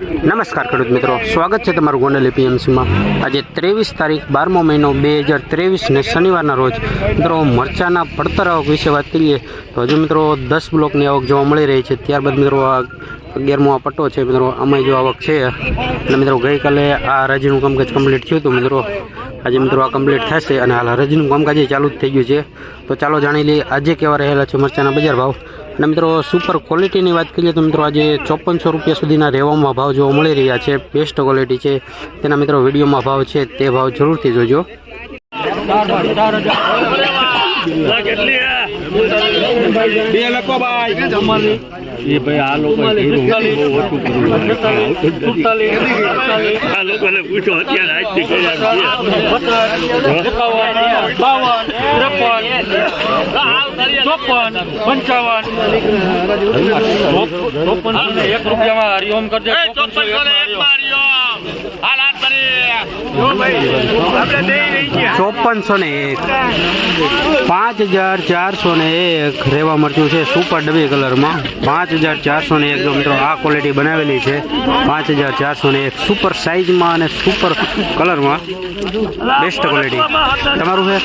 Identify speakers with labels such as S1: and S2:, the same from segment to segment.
S1: નમસ્કાર ખેડૂત મિત્રો, સ્વાગત છે તમારું ગોંડલ એપીએમસીમાં. આજે ત્રેવીસ તારીખ, બારમો મહિનો, બે હજાર ત્રેવીસને શનિવારના રોજ. મિત્રો, મરચાના પડતર આવક વિશે વાત કરીએ, તો હજુ મિત્રો દસ બ્લોકની આવક જોવા મળી રહી છે. ત્યારબાદ મિત્રો, આ અગિયારમો આ પટ્ટો છે મિત્રો આમાં જો આવક છે. અને મિત્રો, ગઈકાલે આ હરાજીનું કામકાજ કમ્પ્લીટ થયું હતું મિત્રો. આજે મિત્રો આ કમ્પ્લીટ થશે અને હાલ હરાજીનું કામકાજ ચાલુ જ થઈ ગયું છે. તો ચાલો જાણી લઈએ, આજે કેવા રહેલા છે મરચાના બજાર ભાવ? અને મિત્રો સુપર ક્વોલિટીની વાત કરીએ તો મિત્રો, આજે ચોપનસો રૂપિયા સુધીના રેવામાં ભાવ જોવા મળી રહ્યા છે. બેસ્ટ ક્વોલિટી છે. તેના મિત્રો, વિડીયોમાં ભાવ છે તે ભાવ જરૂરથી જોજો.
S2: બે લખો ભાઈ. એ ભાઈ આ લોકો આ લોકોને પૂછો અત્યારે આજથી ત્રેપન. ચોપન. પંચાવન. ચોપન એક રૂપિયામાં હરિઓમ કરજે. ચોપનસો
S1: ને એક. પાંચ હજાર ચારસો ને એક રેવા મરચું છે સુપર ડબી કલરમાં. પાંચ હજાર ચારસો ને એક મિત્રો આ ક્વોલિટી બનાવેલી છે. પાંચ હજાર ચારસો ને એક સુપર સાઇઝમાં અને સુપર કલરમાં. બેસ્ટ ક્વોલિટી તમારું છે?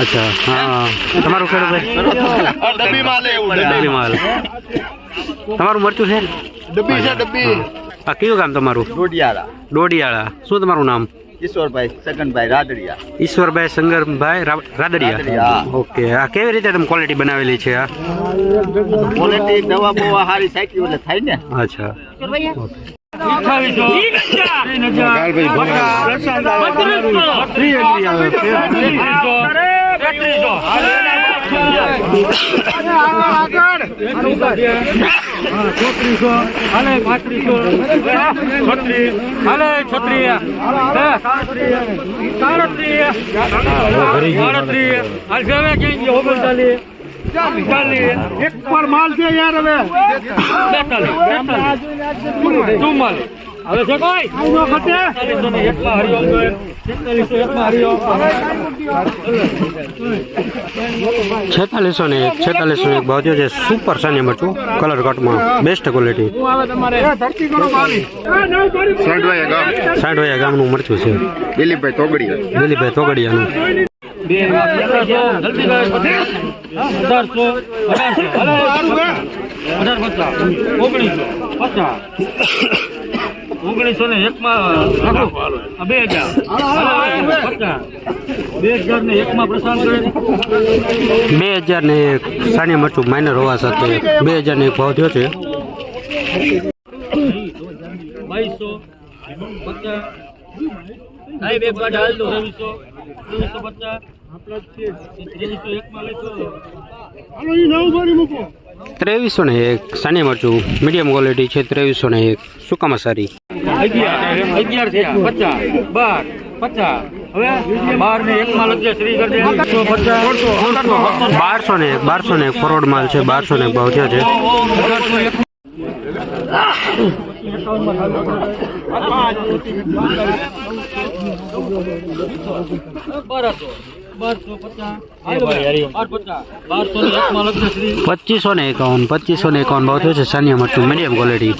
S1: અચ્છા હા. તમારું ખેડૂત ભાઈ? ડબ્બી માલ તમારું મરચું છે?
S2: ડબ્બી છે ડબ્બી.
S1: આ કયું ગામ તમારું?
S3: ડોડિયાળા.
S1: ડોડિયાળા. શું તમારું નામ?
S3: ઈશ્વરભાઈ સગનભાઈ રાદડિયા.
S1: ઈશ્વરભાઈ સંગરભાઈ રાદડિયા. ઓકે. આ કેવી રીતે તમે ક્વોલિટી બનાવેલી છે આ?
S3: ક્વોલિટી દવા બહુ સારી સાચી એટલે થાય ને.
S1: અચ્છા.
S2: છત્રીસો હાલે પાંત્રીસો છત્રી હાલે છત્રી સાડત્રીસ સાડત્રીસ હાલ જવે ઓગણચાલીસ એક પર માલ છે યાર હવે. ચુમ્માલીસ. હવે છે કોઈ? એકમાં હરિઓમ
S1: છેતાલીસો ને એક છેતાલીસો ને એક ભાવ છે સુપર સાની મરચું કલર કટમાં બેસ્ટ ક્વોલિટી
S3: સાઠ ગામ.
S1: ગામનું મરચું છે.
S3: દિલીપભાઈ તોગડિયા.
S1: દિલીપભાઈ તોગડિયાનું.
S2: અઢારસો અઢારસો. અઢાર પચાસ ઓગણીસો. પચાસ. ઓગણીસો ને એક માં બે હજાર. પચાસ. બે હજાર ને એકમાં પ્રશાંત કરે.
S1: બે હજાર ને એક. સાની મરચું માઇનર હોવા સાથે બે હજાર ને એક ભાવ થયો છે.
S2: બાવીસો પચાસ. સાહેબ એક વાર હાલ દો ત્રેવીસો ત્રેવીસો પચાસ. ત્રેવીસો
S1: ને એક સાની મરચું મીડિયમ ક્વોલિટી છે ત્રેવીસો ને એક સુકામાં સારી?
S2: અગિયાર પચાસ બાર પચાસ.
S1: બારસો ને એક બારસો ને એક ફરોડ માલ છે બારસો ને એક ભાવ થયો છે.
S2: અઢારસો
S1: પચીસો ને એકાવન પચીસો ને એકાવન ભાવ થયો છે સાનિયા મરચું મીડિયમ ક્વોલિટી